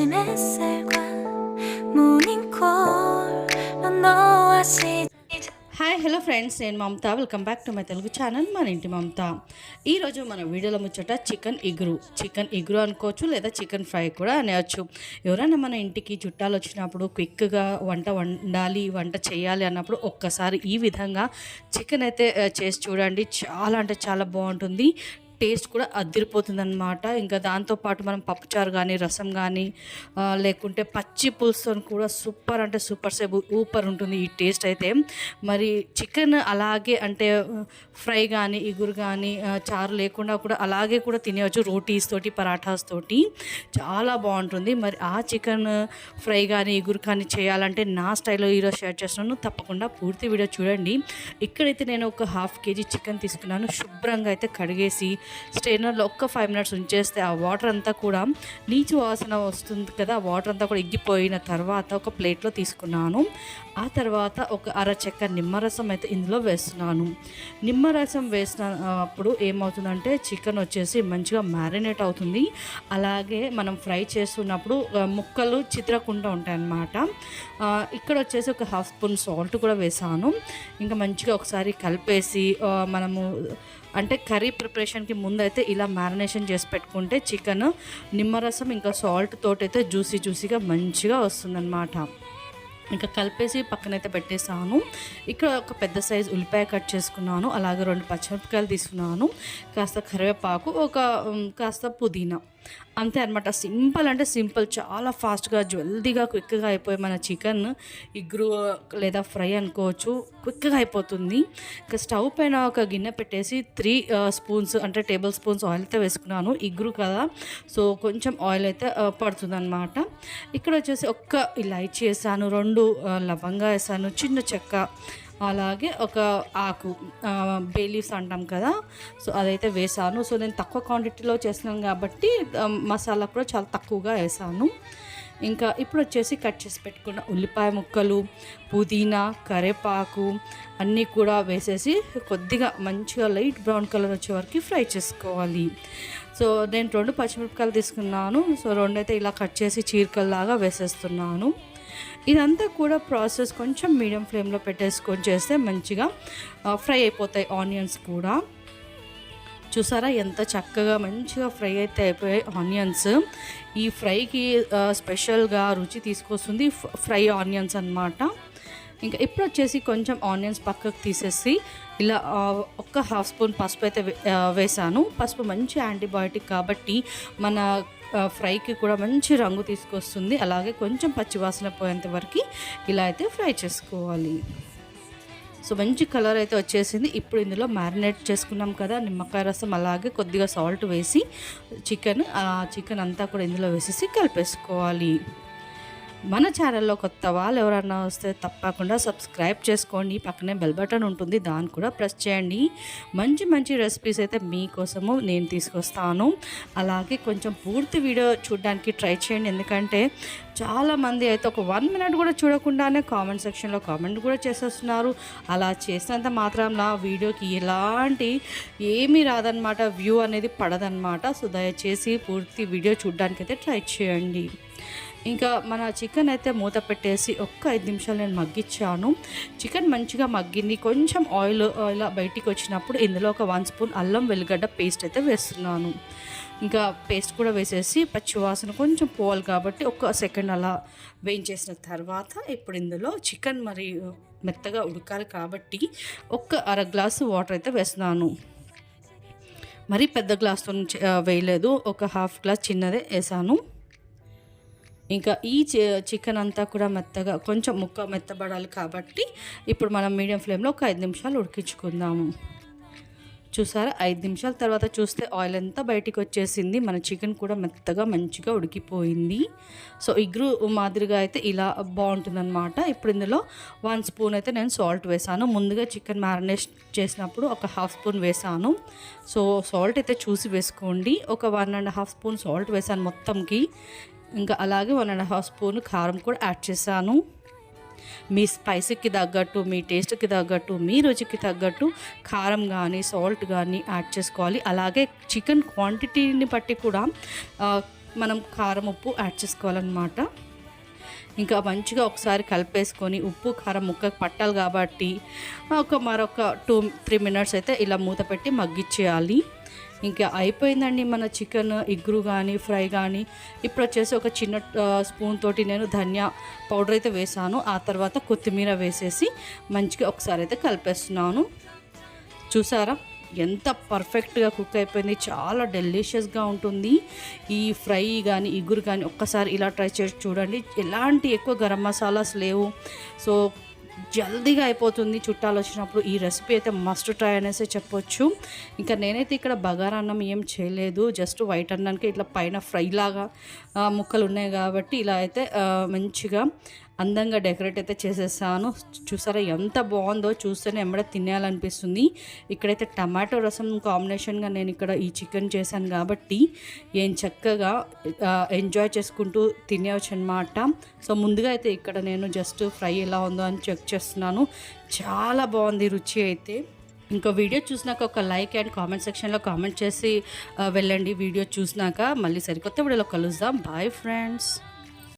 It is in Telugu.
아침 햇살과 모닝콜로 너와 시작 హాయ్ హలో ఫ్రెండ్స్ నేను Mamata welcome back to my Telugu channel మన ఇంటి మమత ఈరోజు మన వీడియోలో ముచ్చట చికెన్ ఇగురు చికెన్ ఇగురు అనుకోవచ్చు లేదా చికెన్ ఫ్రై కూడా అనేవచ్చు ఎవరైనా మన ఇంటికి చుట్టాలు వచ్చినప్పుడు క్విక్గా వంట వండాలి వంట చేయాలి అన్నప్పుడు ఒక్కసారి ఈ విధంగా చికెన్ అయితే ఆ, చేసి చూడండి చాలా అంటే చాలా బాగుంటుంది టేస్ట్ కూడా అదిరిపోతుంది అనమాట ఇంకా దాంతోపాటు మనం పప్పుచారు కానీ రసం కానీ లేకుంటే పచ్చి పులుసుతో కూడా సూపర్ అంటే సూపర్ సేపు ఊపర్ ఉంటుంది ఈ టేస్ట్ అయితే. మరి చికెన్ అలాగే అంటే ఫ్రై కానీ ఇగురు కానీ చారు లేకుండా కూడా అలాగే కూడా తినేవచ్చు రోటీస్ తోటి పరాఠాస్ తోటి. చాలా బాగుంటుంది. మరి ఆ చికెన్ ఫ్రై కానీ ఇగురు కానీ చేయాలంటే నా స్టైల్లో ఈరోజు షేర్ చేస్తున్నాను. తప్పకుండా పూర్తి వీడియో చూడండి. ఇక్కడైతే నేను ఒక హాఫ్ కేజీ చికెన్ తీసుకున్నాను. శుభ్రంగా అయితే కడిగేసి స్ట్రైనర్లో ఒక్క ఫైవ్ మినిట్స్ ఉంచేస్తే ఆ వాటర్ అంతా కూడా నీచు వాసన వస్తుంది కదా ఆ వాటర్ అంతా కూడా ఎగ్గిపోయిన తర్వాత ఒక ప్లేట్లో తీసుకున్నాను. ఆ తర్వాత ఒక అర చెక్క నిమ్మరసం అయితే ఇందులో వేస్తున్నాను. నిమ్మరసం వేసిన అప్పుడు ఏమవుతుందంటే చికెన్ వచ్చేసి మంచిగా మ్యారినేట్ అవుతుంది. అలాగే మనం ఫ్రై చేస్తున్నప్పుడు ముక్కలు చిత్రకుండా ఉంటాయన్నమాట. ఇక్కడ వచ్చేసి ఒక హాఫ్ స్పూన్ సాల్ట్ కూడా వేసాను. ఇంకా మంచిగా ఒకసారి కలిపేసి మనము అంటే కర్రీ ప్రిపరేషన్కి ముందైతే ఇలా మ్యారినేషన్ చేసి పెట్టుకుంటే చికెన్ నిమ్మరసం ఇంకా సాల్ట్ తోటైతే అయితే జ్యూసీ జ్యూసీగా మంచిగా వస్తుందన్నమాట. ఇంకా కలిపేసి పక్కనైతే పెట్టేసాను ఇక్కడ ఒక పెద్ద సైజు ఉల్లిపాయ కట్ చేసుకున్నాను. అలాగే రెండు పచ్చిమిరపకాయలు తీసుకున్నాను. కాస్త కరివేపాకు ఒక కాస్త పుదీనా. అంతే అనమాట సింపుల్ అంటే సింపుల్. చాలా ఫాస్ట్గా జల్దీగా క్విక్గా అయిపోయి మన చికెన్. ఇగ్రు లేదా ఫ్రై అనుకోవచ్చు. క్విక్గా అయిపోతుంది. ఇంకా స్టవ్ పైన ఒక గిన్నె పెట్టేసి త్రీ స్పూన్స్ అంటే టేబుల్ స్పూన్స్ ఆయిల్ అయితే వేసుకున్నాను. ఇగ్రు కదా. సో కొంచెం ఆయిల్ అయితే పడుతుంది అనమాట ఇక్కడ వచ్చేసి ఒక్క ఇలాచి వేసాను. రెండు లవంగా వేసాను. చిన్న చెక్క. అలాగే ఒక ఆకు బే లీవ్స్ అంటాం కదా. సో అదైతే వేసాను. సో నేను తక్కువ క్వాంటిటీలో చేస్తున్నాను కాబట్టి మసాలా కూడా చాలా తక్కువగా వేసాను. ఇంకా ఇప్పుడు వచ్చేసి కట్ చేసి పెట్టుకున్న ఉల్లిపాయ ముక్కలు పుదీనా కరివేపాకు అన్నీ కూడా వేసేసి కొద్దిగా మంచిగా లైట్ బ్రౌన్ కలర్ వచ్చే వరకు ఫ్రై చేసుకోవాలి. సో నేను రెండు పచ్చిమిరపకాయలు తీసుకున్నాను. సో రెండైతే ఇలా కట్ చేసి చీరకల్లాగా వేసేస్తున్నాను. ఇదంతా కూడా ప్రాసెస్ కొంచెం మీడియం ఫ్లేమ్లో పెట్టేసుకొని చేస్తే మంచిగా ఫ్రై అయిపోతాయి ఆనియన్స్ కూడా. చూసారా ఎంత చక్కగా మంచిగా ఫ్రై అయితే అయిపోయాయి ఆనియన్స్. ఈ ఫ్రైకి స్పెషల్గా రుచి తీసుకొస్తుంది ఫ్రై ఆనియన్స్ అన్నమాట. ఇంకా ఇప్పుడు వచ్చేసి కొంచెం ఆనియన్స్ పక్కకు తీసేసి ఇలా ఒక్క హాఫ్ స్పూన్ పసుపు అయితే వే- వేసాను. పసుపు మంచి యాంటీబయాటిక్ కాబట్టి మన ఫ్రైకి కూడా మంచి రంగు తీసుకొస్తుంది. అలాగే కొంచెం పచ్చివాసన పోయేంత వరకు ఇలా అయితే ఫ్రై చేసుకోవాలి. సో మంచి కలర్ అయితే వచ్చేసింది. ఇప్పుడు ఇందులో మ్యారినేట్ చేసుకున్నాం కదా నిమ్మకాయ రసం అలాగే కొద్దిగా సాల్ట్ వేసి చికెన్ ఆ చికెన్ అంతా కూడా ఇందులో వేసేసి కలిపేసుకోవాలి. మన ఛానల్లో కొత్త వాళ్ళు ఎవరన్నా వస్తే తప్పకుండా సబ్స్క్రైబ్ చేసుకోండి. పక్కనే బెల్ బటన్ ఉంటుంది దాన్ని కూడా ప్రెస్ చేయండి. మంచి మంచి రెసిపీస్ అయితే మీకోసము నేను తీసుకొస్తాను. అలాగే కొంచెం పూర్తి వీడియో చూడడానికి ట్రై చేయండి. ఎందుకంటే చాలామంది అయితే ఒక వన్ మినిట్ కూడా చూడకుండానే కామెంట్ సెక్షన్లో కామెంట్ కూడా చేసేస్తున్నారు. అలా చేసినంత మాత్రం నా వీడియోకి ఎలాంటి ఏమీ రాదనమాట వ్యూ అనేది పడదనమాట సో దయచేసి పూర్తి వీడియో చూడడానికి అయితే ట్రై చేయండి. ఇంకా మన చికెన్ అయితే మూత పెట్టేసి ఒక్క ఐదు నిమిషాలు నేను మగ్గించాను. చికెన్ మంచిగా మగ్గింది. కొంచెం ఆయిల్ ఇలా బయటికి వచ్చినప్పుడు ఇందులో ఒక వన్ స్పూన్ అల్లం వెల్లిగడ్డ పేస్ట్ అయితే వేస్తున్నాను. ఇంకా పేస్ట్ కూడా వేసేసి పచ్చివాసన కొంచెం పోవాలి కాబట్టి ఒక సెకండ్ అలా వేయించేసిన తర్వాత ఇప్పుడు ఇందులో చికెన్ మరి మెత్తగా ఉడకాలి కాబట్టి ఒక్క అర గ్లాసు వాటర్ అయితే వేస్తున్నాను. మరీ పెద్ద గ్లాస్తో వేయలేదు. ఒక హాఫ్ గ్లాస్ చిన్నదే వేసాను. ఇంకా ఈ చి- చికెన్ అంతా కూడా మెత్తగా కొంచెం ముక్క మెత్తబడాలి కాబట్టి ఇప్పుడు మనం మీడియం ఫ్లేమ్లో ఒక ఐదు నిమిషాలు ఉడికించుకుందాము. చూసారా? ఐదు నిమిషాల తర్వాత చూస్తే ఆయిల్ అంతా బయటికి వచ్చేసింది. మన చికెన్ కూడా మెత్తగా మంచిగా ఉడికిపోయింది. సో ఇగ్రు మాదిరిగా అయితే ఇలా బాగుంటుందన్నమాట. ఇప్పుడు ఇందులో వన్ స్పూన్ అయితే నేను సాల్ట్ వేసాను. ముందుగా చికెన్ మ్యారినేట్ చేసినప్పుడు ఒక హాఫ్ స్పూన్ వేసాను. సో సాల్ట్ అయితే చూసి వేసుకోండి. ఒక one and half spoon salt వేసాను మొత్తంకి. ఇంకా అలాగే వన్ అండ్ హాఫ్ స్పూన్ కారం కూడా యాడ్ చేశాను. మీ స్పైసీకి తగ్గట్టు మీ టేస్ట్కి తగ్గట్టు మీ రుచికి తగ్గట్టు కారం కానీ సాల్ట్ కానీ యాడ్ చేసుకోవాలి. అలాగే చికెన్ క్వాంటిటీని బట్టి కూడా మనం కారం ఉప్పు యాడ్ చేసుకోవాలన్నమాట. ఇంకా మంచిగా ఒకసారి కలిపేసుకొని ఉప్పు కారం ముక్కకు పట్టాలి కాబట్టి ఒక మరొక టూ త్రీ మినిట్స్ అయితే ఇలా మూత పెట్టి మగ్గిచ్చేయాలి ఇంకా అయిపోయిందండి మన చికెన్ ఇగురు కానీ ఫ్రై కానీ ఇప్పుడు వచ్చేసి ఒక చిన్న స్పూన్ తోటి నేను ధనియా పౌడర్ అయితే వేసాను. ఆ తర్వాత కొత్తిమీర వేసేసి మంచిగా ఒకసారి అయితే కలిపేస్తున్నాను. చూసారా? ఎంత పర్ఫెక్ట్గా కుక్ అయిపోయింది. చాలా డెలిషియస్గా ఉంటుంది. ఈ ఫ్రై కానీ ఇగురు కానీ ఒక్కసారి ఇలా ట్రై చేసి చూడండి. ఎలాంటి ఎక్కువ గరం మసాలాస్ లేవు. సో జల్దీగా అయిపోతుంది చుట్టాలు వచ్చినప్పుడు. ఈ రెసిపీ అయితే మస్ట్ ట్రై అనేసి చెప్పొచ్చు. ఇంకా నేనైతే ఇక్కడ బగారా అన్నం ఏం చేయలేదు. జస్ట్ వైట్ అన్నానికి ఇట్లా పైన ఫ్రై లాగా ముక్కలు ఉన్నాయి కాబట్టి ఇలా అయితే మంచిగా అందంగా డెకరేట్ అయితే చేసేసాను. చూసారా ఎంత బాగుందో చూస్తేనే ఎమ్మడ తినేయాలనిపిస్తుంది. ఇక్కడైతే టమాటో రసం కాంబినేషన్గా నేను ఇక్కడ ఈ చికెన్ చేశాను కాబట్టి ఏం చక్కగా ఎంజాయ్ చేసుకుంటూ తినేవచ్చు అనమాట సో ముందుగా అయితే ఇక్కడ నేను జస్ట్ ఫ్రై ఎలా ఉందో అని చెక్ చేస్తున్నాను. చాలా బాగుంది రుచి అయితే. ఇంకో వీడియో చూసినాక ఒక లైక్ అండ్ కామెంట్ సెక్షన్లో కామెంట్ చేసి వెళ్ళండి. వీడియో చూసినాక మళ్ళీ సరికొత్త వీడియోలో కలుద్దాం. Bye friends.